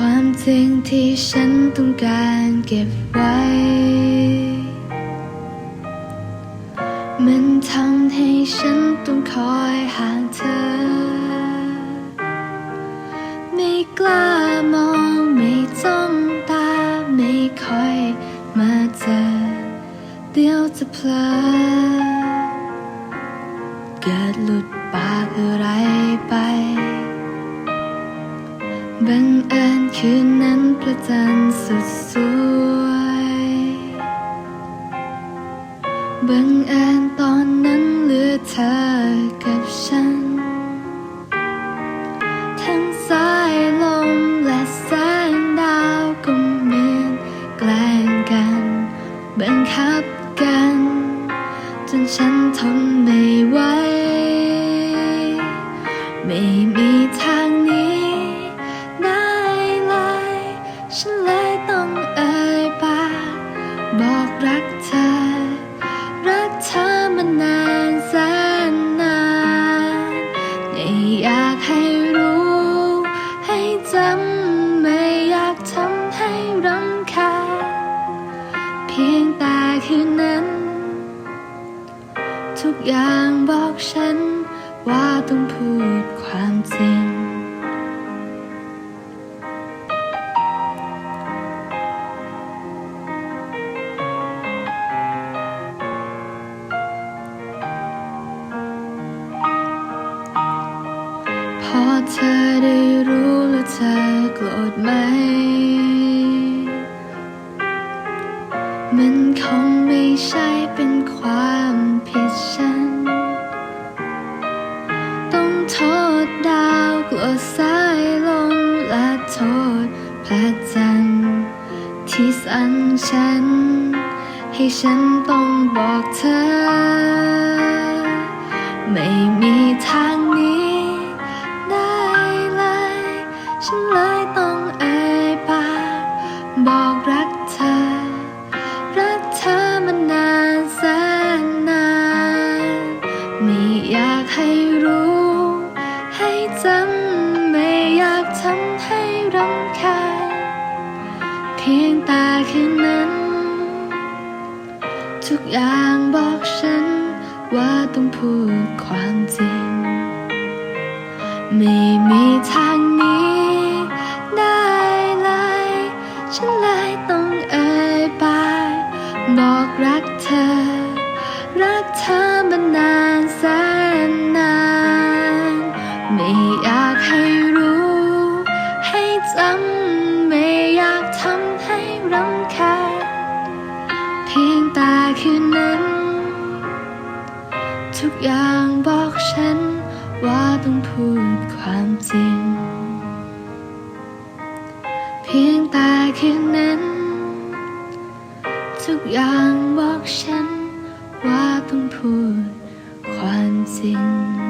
ความจริงที่ฉันต้องการเก็บไว้ มันทำให้ฉันต้องคอยห่างเธอ ไม่กล้ามองไม่จ้องตาไม่คอยมาเจอ เดี๋ยวจะเพลอเกิดหลุดปากอะไร บังเอิญคืนนั้นพระจันทร์สดสวยบังเอิญตอนนั้นเหลือเธอกับฉัน ทั้งสายลมและแสงดาวก็เหมือนแกล้งกัน บังคับกัน จนฉันทนไม่ไหวไม่มี เธอมานานแสนนานไม่อยากให้รู้ ให้จำไม่อยากทำให้รำคาญเพียงแต่คืนนั้น ทุกอย่างบอกฉันว่าต้องพูดความจริง เธอได้รู้แล้วเธอโกรธไหม มันคงไม่ใช่เป็นความผิดฉัน ต้องโทษดาวกลัวสายลมและโทษพระจันทร์ที่สั่งฉัน ให้ฉันต้องบอกเธอ ไม่อยากให้รู้ ให้จำไม่อยากทำให้รำคาญเพียงแต่คืนนั้น ทุกอย่างบอกฉันว่าต้องพูดความจริง ไม่มีทางนี้ได้เลย ฉันเลยต้องเอ่ยปากบอกรักเธอ รักเธอมานาน อย่างบอกฉันว่าต้องพูดความจริง เพียงแต่คืนนั้น ทุกอย่างบอกฉันว่าต้องพูดความจริง